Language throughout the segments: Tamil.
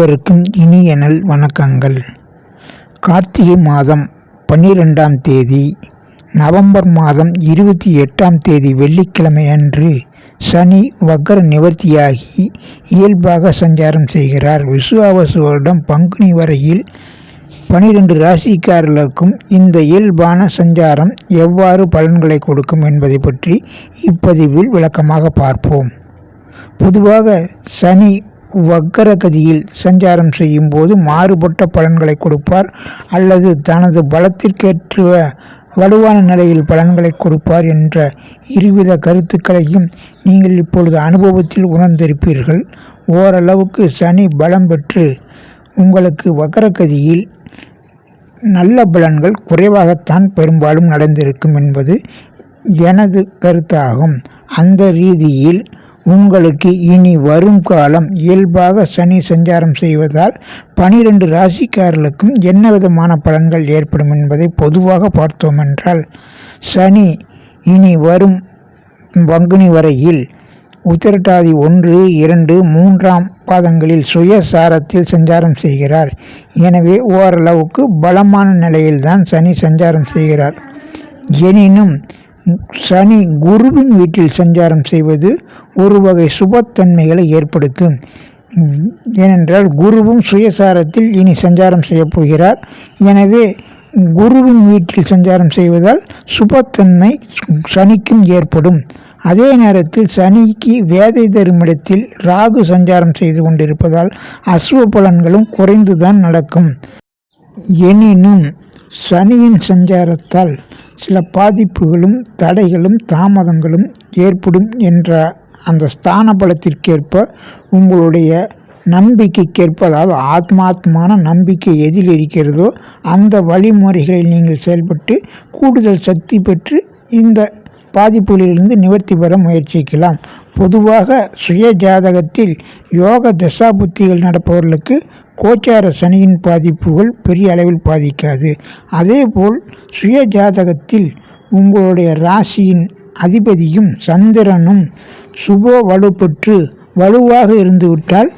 அனைவருக்கும் இனிய நல் வணக்கங்கள். கார்த்திகை மாதம் பன்னிரெண்டாம் தேதி நவம்பர் மாதம் இருபத்தி எட்டாம் தேதி வெள்ளிக்கிழமை அன்று சனி வக்கர நிவர்த்தியாகி இயல்பாக சஞ்சாரம் செய்கிறார். விசுவாவசு வருடம் பங்குனி வரையில் பனிரெண்டு ராசிக்காரர்களுக்கும் இந்த இயல்பான சஞ்சாரம் எவ்வாறு பலன்களை கொடுக்கும் என்பதை பற்றி இப்பதிவில் விளக்கமாக பார்ப்போம். பொதுவாக சனி வக்கரகதியில் சஞ்சாரம் செய்யும் போது மாறுபட்ட பலன்களை கொடுப்பார் அல்லது தனது பலத்திற்கேற்ற வலுவான நிலையில் பலன்களை கொடுப்பார் என்ற இருவித கருத்துக்களையும் நீங்கள் இப்பொழுது அனுபவத்தில் உணர்ந்திருப்பீர்கள். ஓரளவுக்கு சனி பலம் பெற்று உங்களுக்கு வக்கரகதியில் நல்ல பலன்கள் குறைவாகத்தான் பெரும்பாலும் நடந்திருக்கும் என்பது எனது கருத்தாகும். அந்த ரீதியில் உங்களுக்கு இனி வரும் காலம் இயல்பாக சனி சஞ்சாரம் செய்வதால் பனிரெண்டு ராசிக்காரர்களுக்கும் என்ன விதமான பலன்கள் ஏற்படும் என்பதை பொதுவாக பார்த்தோமென்றால் சனி இனி வரும் பங்குனி வரையில் உத்திரட்டாதி ஒன்று இரண்டு மூன்றாம் பாதங்களில் சுயசாரத்தில் சஞ்சாரம் செய்கிறார். எனவே ஓரளவுக்கு பலமான நிலையில்தான் சனி சஞ்சாரம் செய்கிறார். எனினும் சனி குருவின் வீட்டில் சஞ்சாரம் செய்வது ஒரு வகை சுபத்தன்மைகளை ஏற்படுத்தும். ஏனென்றால் குருவும் சுயசாரத்தில் இனி சஞ்சாரம் செய்யப் போகிறார். எனவே குருவின் வீட்டில் சஞ்சாரம் செய்வதால் சுபத்தன்மை சனிக்கும் ஏற்படும். அதே நேரத்தில் சனிக்கு வேதை தருமிடத்தில் ராகு சஞ்சாரம் செய்து கொண்டிருப்பதால் அசுவ பலன்களும் குறைந்துதான் நடக்கும். எனினும் சனியின் சஞ்சாரத்தால் சில பாதிப்புகளும் தடைகளும் தாமதங்களும் ஏற்படும் என்ற அந்த ஸ்தான பலத்திற்கேற்ப உங்களுடைய நம்பிக்கைக்கேற்ப அதாவது ஆத்மாத்மான நம்பிக்கை எதில் இருக்கிறதோ அந்த வழிமுறைகளில் நீங்கள் செயல்பட்டு கூடுதல் சக்தி பெற்று இந்த பாதிப்புகளிலிருந்து நிவர்த்தி பெற முயற்சிக்கலாம். பொதுவாக சுய ஜாதகத்தில் யோக தசாபுத்திகள் நடப்பவர்களுக்கு கோச்சார சனியின் பாதிப்புகள் பெரிய அளவில் பாதிக்காது. அதேபோல் சுய ஜாதகத்தில் உங்களுடைய ராசியின் அதிபதியும் சந்திரனும் சுப வலுப்பெற்று வலுவாக இருந்துவிட்டால்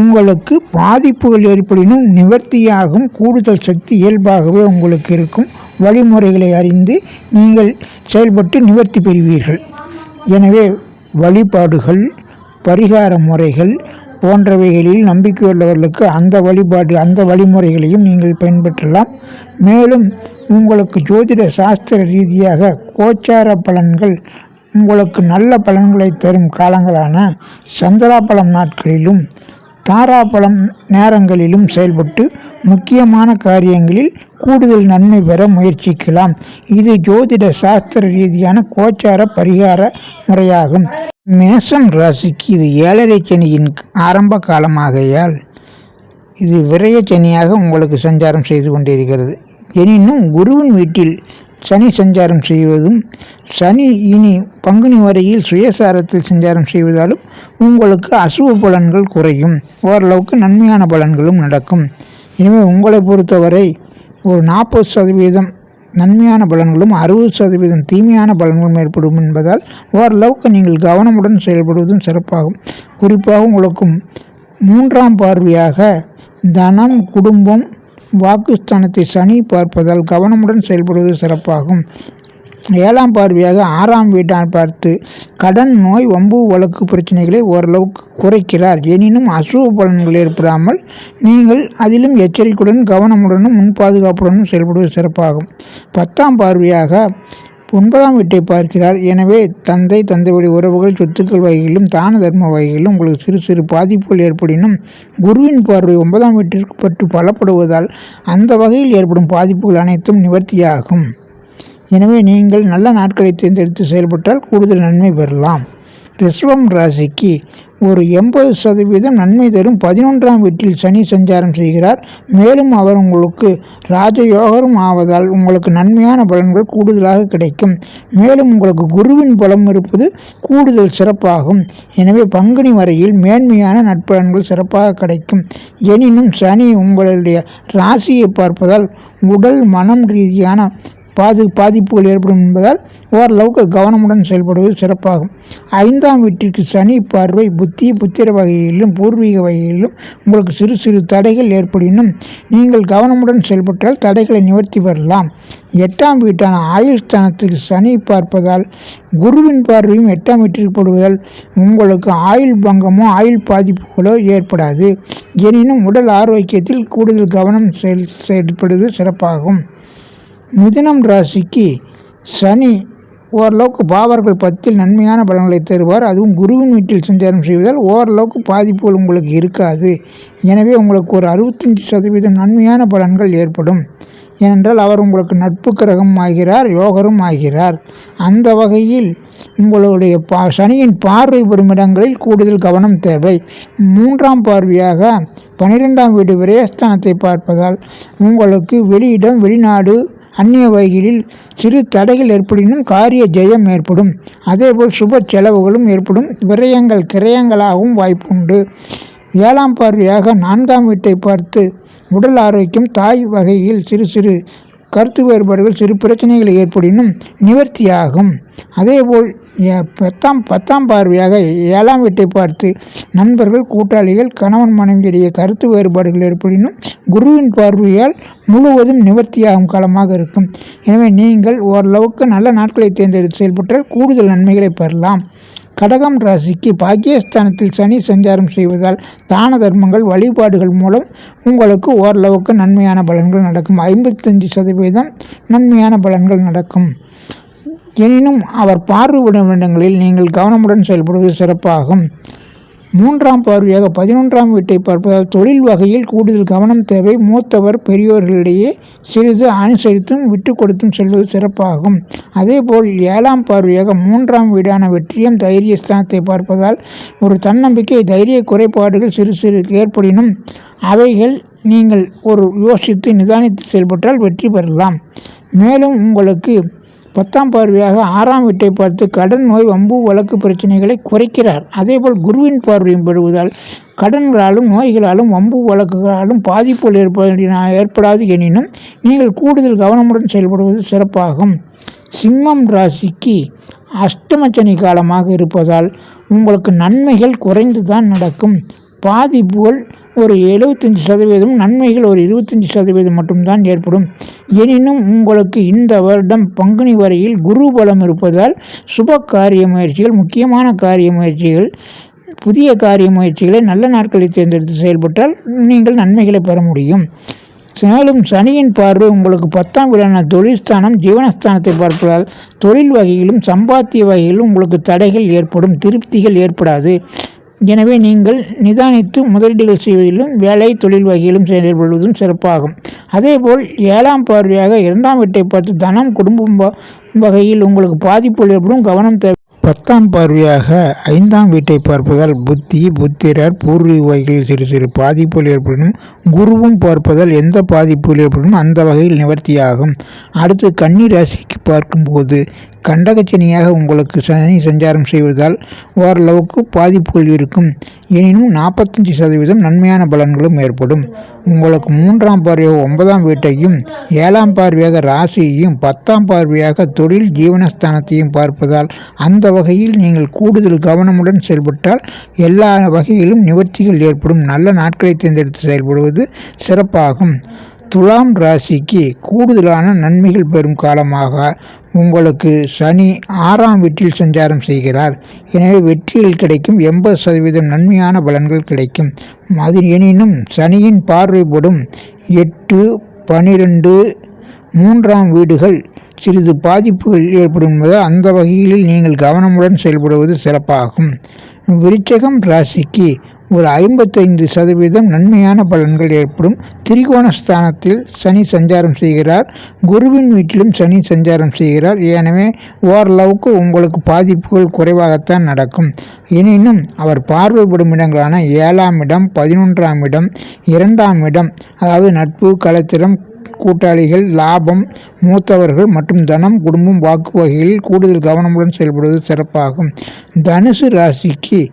உங்களுக்கு பாதிப்புகள் ஏற்படினும் நிவர்த்தியாகும். கூடுதல் சக்தி இயல்பாகவே உங்களுக்கு இருக்கும். வழிமுறைகளை அறிந்து நீங்கள் செயல்பட்டு நிவர்த்தி பெறுவீர்கள். எனவே வழிபாடுகள் பரிகார முறைகள் போன்றவைகளில் நம்பிக்கையுள்ளவர்களுக்கு அந்த வழிபாடு அந்த வழிமுறைகளையும் நீங்கள் பயன்பற்றலாம். மேலும் உங்களுக்கு ஜோதிட சாஸ்திர ரீதியாக கோச்சார பலன்கள் உங்களுக்கு நல்ல பலன்களை தரும் காலங்களான சந்திராபலம் நாட்களிலும் தாராபலம் நேரங்களிலும் செயல்பட்டு முக்கியமான காரியங்களில் கூடுதல் நன்மை பெற முயற்சிக்கலாம். இது ஜோதிட சாஸ்திர ரீதியான கோச்சார பரிகார முறையாகும். மேசம் ராசிக்கு இது ஏழரை சனியின் ஆரம்ப காலமாகையால் இது விரய சனியாக உங்களுக்கு சஞ்சாரம் செய்து கொண்டிருக்கிறது. எனினும் குருவின் வீட்டில் சனி சஞ்சாரம் செய்வதும் சனி இனி பங்குனி வரையில் சுயசாரத்தில் சஞ்சாரம் செய்வதாலும் உங்களுக்கு அசுவ பலன்கள் குறையும். ஓரளவுக்கு நன்மையான பலன்களும் நடக்கும். எனவே உங்களை பொறுத்தவரை ஒரு நாற்பது சதவீதம் நன்மையான பலன்களும் அறுபது சதவீதம் தீமையான பலன்களும் ஏற்படும் என்பதால் ஓரளவுக்கு நீங்கள் கவனமுடன் செயல்படுவதும் சிறப்பாகும். குறிப்பாக உங்களுக்கும் மூன்றாம் பார்வையாக தனம் குடும்பம் வாக்குஸ்தானத்தை சனி பார்ப்பதால் கவனமுடன் செயல்படுவது சிறப்பாகும். ஏழாம் பார்வையாக ஆறாம் வீட்டான் பார்த்து கடன் நோய் வம்பு வழக்கு பிரச்சனைகளை ஓரளவுக்கு குறைக்கிறார். எனினும் அசுவ பலன்கள் ஏற்படாமல் நீங்கள் அதிலும் எச்சரிக்கையுடன் கவனமுடனும் முன் பாதுகாப்புடனும் செயல்படுவது சிறப்பாகும். பத்தாம் பார்வையாக ஒன்பதாம் வீட்டை பார்க்கிறார். எனவே தந்தை தந்தை வழி உறவுகள் சொத்துக்கள் வகையிலும் தான தர்ம வகையிலும் உங்களுக்கு சிறு சிறு பாதிப்புகள் ஏற்படினும் குருவின் பார்வை ஒன்பதாம் வீட்டிற்கு பற்றி பலப்படுவதால் அந்த வகையில் ஏற்படும் பாதிப்புகள் அனைத்தும் நிவர்த்தியாகும். எனவே நீங்கள் நல்ல நாட்களை தேர்ந்தெடுத்து செயல்பட்டால் கூடுதல் நன்மை பெறலாம். ரிஷபம் ராசிக்கு ஒரு எண்பது சதவீதம் நன்மை தரும் பதினொன்றாம் வீட்டில் சனி சஞ்சாரம் செய்கிறார். மேலும் அவர் உங்களுக்கு ராஜயோகரும் ஆவதால் உங்களுக்கு நன்மையான பலன்கள் கூடுதலாக கிடைக்கும். மேலும் உங்களுக்கு குருவின் பலம் இருப்பது கூடுதல் சிறப்பாகும். எனவே பங்குனி வரையில் மேன்மையான நட்பலன்கள் சிறப்பாக கிடைக்கும். எனினும் சனி உங்களுடைய ராசியை பார்ப்பதால் உடல் மனம் ரீதியான பாது பாதிப்புகள் ஏற்படும் என்பதால் ஓரளவுக்கு கவனமுடன் செயல்படுவது சிறப்பாகும். ஐந்தாம் வீட்டிற்கு சனி பார்வை புத்தி புத்திர வகையிலும் பூர்வீக வகையிலும் உங்களுக்கு சிறு சிறு தடைகள் ஏற்படினும் நீங்கள் கவனமுடன் செயல்பட்டால் தடைகளை நிவர்த்தி வரலாம் எட்டாம் வீட்டான ஆயுள்ஸ்தானத்துக்கு சனி பார்ப்பதால் குருவின் பார்வையும் எட்டாம் வீட்டிற்கு போடுவதால் உங்களுக்கு ஆயுள் பங்கமோ ஆயுள் பாதிப்புகளோ ஏற்படாது. எனினும் உடல் ஆரோக்கியத்தில் கூடுதல் கவனம் செயல் செயல்படுவது சிறப்பாகும். மிதுனம் ராசிக்கு சனி ஓரளவுக்கு பாவர்கள் பத்தில் நன்மையான பலன்களை தருவார். அதுவும் குருவின் வீட்டில் சஞ்சாரம் செய்வதால் ஓரளவுக்கு பாதிப்புகள் உங்களுக்கு இருக்காது. எனவே உங்களுக்கு ஒரு அறுபத்தஞ்சி சதவீதம் நன்மையான பலன்கள் ஏற்படும். ஏனென்றால் அவர் உங்களுக்கு நட்பு கிரகம் ஆகிறார் யோகரும் ஆகிறார். அந்த வகையில் உங்களுடைய பா சனியின் பார்வை பெறும் இடங்களில் கூடுதல் கவனம் தேவை. மூன்றாம் பார்வையாக பனிரெண்டாம் வீடு விரயஸ்தானத்தை பார்ப்பதால் உங்களுக்கு வெளியிடம் வெளிநாடு அந்நிய வகைகளில் சிறு தடைகள் ஏற்படினும் காரிய ஜெயம் ஏற்படும். அதேபோல் சுப செலவுகளும் ஏற்படும். விரயங்கள் கிரயங்களாகவும் வாய்ப்புண்டு. ஏழாம் பார்வையாக நான்காம் வீட்டை பார்த்து உடல் ஆரோக்கியம் தாய் வகையில் சிறு சிறு கருத்து வேறுபாடுகள் சிறு பிரச்சனைகள் ஏற்படினும் நிவர்த்தியாகும். அதேபோல் பத்தாம் பத்தாம் பார்வையாக ஏழாம் வீட்டை பார்த்து நண்பர்கள் கூட்டாளிகள் கணவன் மனைவியிடையே கருத்து வேறுபாடுகள் ஏற்படினும் குருவின் பார்வையால் முழுவதும் நிவர்த்தியாகும் காலமாக இருக்கும். எனவே நீங்கள் ஓரளவுக்கு நல்ல நாட்களை தேர்ந்தெடுத்து செயல்பட்டால் கூடுதல் நன்மைகளை பெறலாம். கடகம் ராசிக்கு பாக்கியஸ்தானத்தில் சனி சஞ்சாரம் செய்வதால் தான தர்மங்கள் வழிபாடுகள் மூலம் உங்களுக்கு ஓரளவுக்கு நன்மையான பலன்கள் நடக்கும். ஐம்பத்தஞ்சு சதவீதம் நன்மையான பலன்கள் நடக்கும். எனினும் அவர் பார்வையிடும் இடங்களில் நீங்கள் கவனமுடன் செயல்படுவது சிறப்பாகும். மூன்றாம் பார்வையாக பதினொன்றாம் வீட்டை பார்ப்பதால் தொழில் வகையில் கூடுதல் கவனம் தேவை. மூத்தவர் பெரியோர்களிடையே சிறிது அனுசரித்தும் விட்டு கொடுத்தும் செல்வது சிறப்பாகும். அதேபோல் ஏழாம் பார்வையாக மூன்றாம் வீடான வெற்றியம் தைரிய ஸ்தானத்தை பார்ப்பதால் ஒரு தன்னம்பிக்கை தைரிய குறைபாடுகள் சிறு சிறு ஏற்படினும் அவைகள் நீங்கள் ஒரு யோசித்து நிதானித்து செயல்பட்டால் வெற்றி பெறலாம். மேலும் உங்களுக்கு பத்தாம் பார்வையாக ஆறாம் வீட்டை பார்த்து கடன் நோய் வம்பு வழக்கு பிரச்சனைகளை குறைக்கிறார். அதேபோல் குருவின் பார்வையும் பெறுவதால் கடன்களாலும் நோய்களாலும் வம்பு வழக்குகளாலும் பாதிப்புகள் ஏற்பட ஏற்படாது எனினும் நீங்கள் கூடுதல் கவனமுடன் செயல்படுவது சிறப்பாகும். சிம்மம் ராசிக்கு அஷ்டமச்சனி காலமாக இருப்பதால் உங்களுக்கு நன்மைகள் குறைந்து தான் நடக்கும். பாதிப்புகள் ஒரு எழுபத்தஞ்சி சதவீதம் நன்மைகள் ஒரு இருபத்தஞ்சி சதவீதம் மட்டும்தான் ஏற்படும். எனினும் உங்களுக்கு இந்த வருடம் பங்குனி வரையில் குரு பலம் இருப்பதால் சுப காரிய முயற்சிகள் முக்கியமான காரிய முயற்சிகள் புதிய காரிய முயற்சிகளை நல்ல நாட்களை தேர்ந்தெடுத்து செயல்பட்டால் நீங்கள் நன்மைகளை பெற முடியும். மேலும் சனியின் பார்வை உங்களுக்கு பத்தாம் வீடான தொழில்ஸ்தானம் ஜீவனஸ்தானத்தை பார்ப்பதால் தொழில் வகையிலும் சம்பாத்திய வகையிலும் உங்களுக்கு தடைகள் ஏற்படும் திருப்திகள் ஏற்படாது. எனவே நீங்கள் நிதானித்து முதலீடுகள் செய்வதிலும் வேலை தொழில் வகையிலும் செயல்படுவதும் சிறப்பாகும். அதேபோல் ஏழாம் பார்வையாக இரண்டாம் வீட்டை பார்த்து தனம் குடும்பம் வகையில் உங்களுக்கு பாதிப்புகள் ஏற்படும் கவனம் தேவை. பத்தாம் பார்வையாக ஐந்தாம் வீட்டை பார்ப்பதால் புத்தி புத்திரர் பூர்வீக வகையில் சிறு சிறு பாதிப்புகள் ஏற்படும். குருவும் பார்ப்பதால் எந்த பாதிப்புகள் ஏற்படும்? அந்த வகையில் நிவர்த்தியாகும். அடுத்து கன்னி ராசிக்கு பார்க்கும்போது கண்டகச்சனியாக உங்களுக்கு சனி சஞ்சாரம் செய்வதால் ஓரளவுக்கு பாதிப்புகள் இருக்கும். எனினும் நாற்பத்தஞ்சு சதவீதம் நன்மையான பலன்களும் ஏற்படும். உங்களுக்கு மூன்றாம் பார்வையாக ஒன்பதாம் வீட்டையும் ஏழாம் பார்வையாக ராசியையும் பத்தாம் பார்வையாக தொழில் ஜீவனஸ்தானத்தையும் பார்ப்பதால் அந்த வகையில் நீங்கள் கூடுதல் கவனமுடன் செயல்பட்டால் எல்லா வகையிலும் நிவர்த்திகள் ஏற்படும். நல்ல நாட்களை தேர்ந்தெடுத்து செயல்படுவது சிறப்பாகும். துலாம் ராசிக்கு கூடுதலான நன்மைகள் பெறும் காலமாக உங்களுக்கு சனி ஆறாம் வீட்டில் சஞ்சாரம் செய்கிறார். எனவே வெற்றியில் கிடைக்கும் எண்பது சதவீதம் நன்மையான பலன்கள் கிடைக்கும். அது எனினும் சனியின் பார்வைப்படும் எட்டு பனிரெண்டு மூன்றாம் வீடுகள் சிறிது பாதிப்புகள் ஏற்படும் அந்த வகையில் நீங்கள் கவனமுடன் செயல்படுவது சிறப்பாகும். விருச்சகம் ராசிக்கு ஒரு ஐம்பத்தைந்து சதவீதம் நன்மையான பலன்கள் ஏற்படும். திரிகோண ஸ்தானத்தில் சனி சஞ்சாரம் செய்கிறார். குருவின் வீட்டிலும் சனி சஞ்சாரம் செய்கிறார். எனவே ஓரளவுக்கு உங்களுக்கு பாதிப்புகள் குறைவாகத்தான் நடக்கும். எனினும் அவர் பார்வைப்படும் இடங்களான ஏழாம் இடம் பதினொன்றாம் இடம் இரண்டாம் இடம் அதாவது நட்பு கலத்திரம் கூட்டாளிகள் லாபம் மூத்தவர்கள் மற்றும் தனம் குடும்பம் வாக்கு வகைகளில் கூடுதல் கவனமுடன் செயல்படுவது சிறப்பாகும். தனுசு ராசிக்கு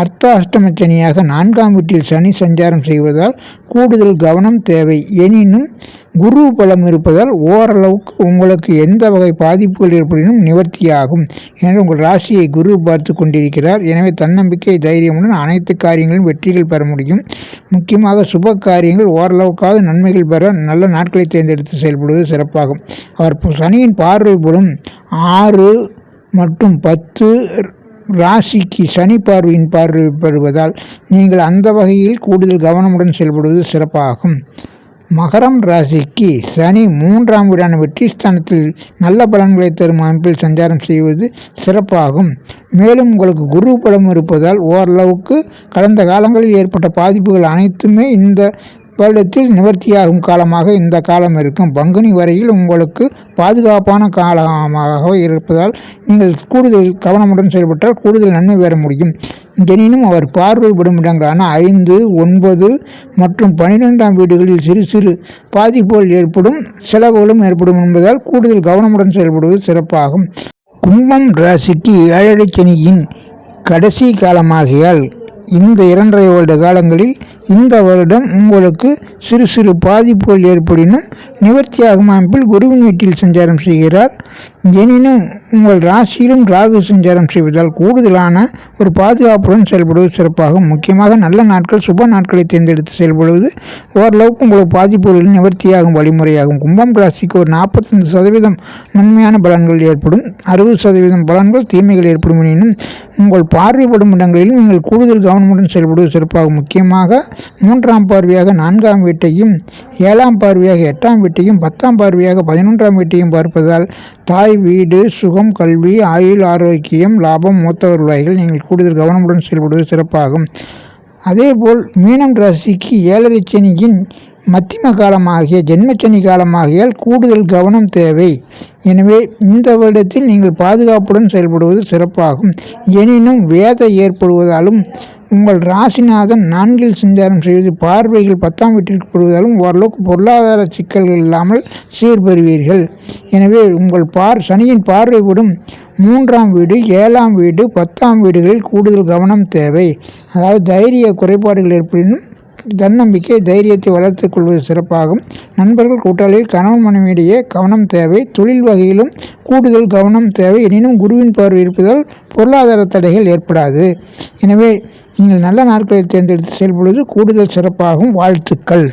அர்த்தாஷ்டம சனியாக நான்காம் வீட்டில் சனி சஞ்சாரம் செய்வதால் கூடுதல் கவனம் தேவை. எனினும் குரு பலம் இருப்பதால் ஓரளவுக்கு உங்களுக்கு எந்த வகை பாதிப்புகள் ஏற்படினும் நிவர்த்தியாகும் என்று உங்கள் ராசியை குரு பார்த்து கொண்டிருக்கிறார். எனவே தன்னம்பிக்கை தைரியமுடன் அனைத்து காரியங்களும் வெற்றிகள் பெற முடியும். முக்கியமாக சுப காரியங்கள் ஓரளவுக்காவது நன்மைகள் பெற நல்ல நாட்கள் தேர்ந்தெடுத்து செயல்படுவது சிறப்பாகும். அவர் சனியின் பார்வைப்படும் ஆறு மற்றும் பத்து ராசிக்கு சனி பார்வையின் பார்வை பெறுவதால் நீங்கள் அந்த வகையில் கூடுதல் கவனமுடன் செயல்படுவது சிறப்பாகும். மகரம் ராசிக்கு சனி மூன்றாம் வீடான வெற்றி ஸ்தானத்தில் நல்ல பலன்களை தரும் அமைப்பில் சஞ்சாரம் செய்வது சிறப்பாகும். மேலும் உங்களுக்கு குரு பலம் இருப்பதால் ஓரளவுக்கு கடந்த காலங்களில் ஏற்பட்ட பாதிப்புகள் அனைத்துமே இந்த வருடத்தில் நிவர்த்தியாகும் காலமாக இந்த காலம் இருக்கும். பங்குனி வரையில் உங்களுக்கு பாதுகாப்பான காலமாக இருப்பதால் நீங்கள் கூடுதல் கவனமுடன் செயல்பட்டால் கூடுதல் நன்மை பெற முடியும். எனினும் அவர் பார்வைப்படும் இடங்களான ஐந்து ஒன்பது மற்றும் பனிரெண்டாம் வீடுகளில் சிறு சிறு பாதிப்புகள் ஏற்படும் செலவுகளும் ஏற்படும் என்பதால் கூடுதல் கவனமுடன் செயல்படுவது சிறப்பாகும். கும்பம் ராசிக்கு ஏழரை சனியின் கடைசி காலமாகியால் இந்த இரண்டரை வருட காலங்களில் இந்த வருடம் உங்களுக்கு சிறு சிறு பாதிப்புகள் ஏற்படினும் நிவர்த்தியாகும் அமைப்பில் குருவின் வீட்டில் சஞ்சாரம் செய்கிறார். எனினும் உங்கள் ராசியிலும் ராகு சஞ்சாரம் செய்வதால் கூடுதலான ஒரு பாதுகாப்புடன் செயல்படுவது சிறப்பாகும். முக்கியமாக நல்ல நாட்கள் சுப நாட்களை தேர்ந்தெடுத்து செயல்படுவது ஓரளவுக்கு உங்களுக்கு பாதிப்புகளில் நிவர்த்தியாகும் வழிமுறையாகும். கும்பம் ராசிக்கு ஒரு நாற்பத்தஞ்சு சதவீதம் நன்மையான பலன்கள் ஏற்படும். அறுபது சதவீதம் பலன்கள் தீமைகள் ஏற்படும். எனினும் உங்கள் பார்வைப்படும் இடங்களில் நீங்கள் கூடுதல் கவனமுடன் செயல்படுவது சிறப்பாகும். முக்கியமாக மூன்றாம் பார்வையாக நான்காம் வீட்டையும் ஏழாம் பார்வையாக எட்டாம் வீட்டையும் பத்தாம் பார்வையாக பதினொன்றாம் வீட்டையும் பார்ப்பதால் தாய் வீடு சுகம் கல்வி ஆயுள் ஆரோக்கியம் லாபம் மூத்தவர் வகைகள் நீங்கள் கூடுதல் கவனமுடன் செயல்படுவது சிறப்பாகும். அதேபோல் மீனம் ராசிக்கு ஏழரை சனியின் மத்திம காலமாகிய ஜென்மச்சனி காலமாகியால் கூடுதல் கவனம் தேவை. எனவே இந்த வருடத்தில் நீங்கள் பாதுகாப்புடன் செயல்படுவது சிறப்பாகும். எனினும் வேதை ஏற்படுவதாலும் உங்கள் ராசிநாதன் நான்கில் சஞ்சாரம் செய்வது பார்வைகள் பத்தாம் வீட்டிற்கு பெறுவதாலும் ஓரளவுக்கு பொருளாதார சிக்கல்கள் இல்லாமல் சீர்பெறுவீர்கள். எனவே உங்கள் பார் சனியின் பார்வை விடும் மூன்றாம் வீடு ஏழாம் வீடு பத்தாம் வீடுகளில் கூடுதல் கவனம் தேவை. அதாவது தைரிய குறைபாடுகள் ஏற்படினும் தன்னம்பிக்கை தைரியத்தை வளர்த்துக் கொள்வது சிறப்பாகும். நண்பர்கள் கூட்டாளியில் கணவன் மனைவியிடையே கவனம் தேவை. தொழில் வகையிலும் கூடுதல் கவனம் தேவை. எனினும் குருவின் பார்வை இருப்பதால் பொருளாதார தடைகள் ஏற்படாது. எனவே நீங்கள் நல்ல நாட்களை தேர்ந்தெடுத்து செயல்படுவது கூடுதல் சிறப்பாகும். வாழ்த்துக்கள்.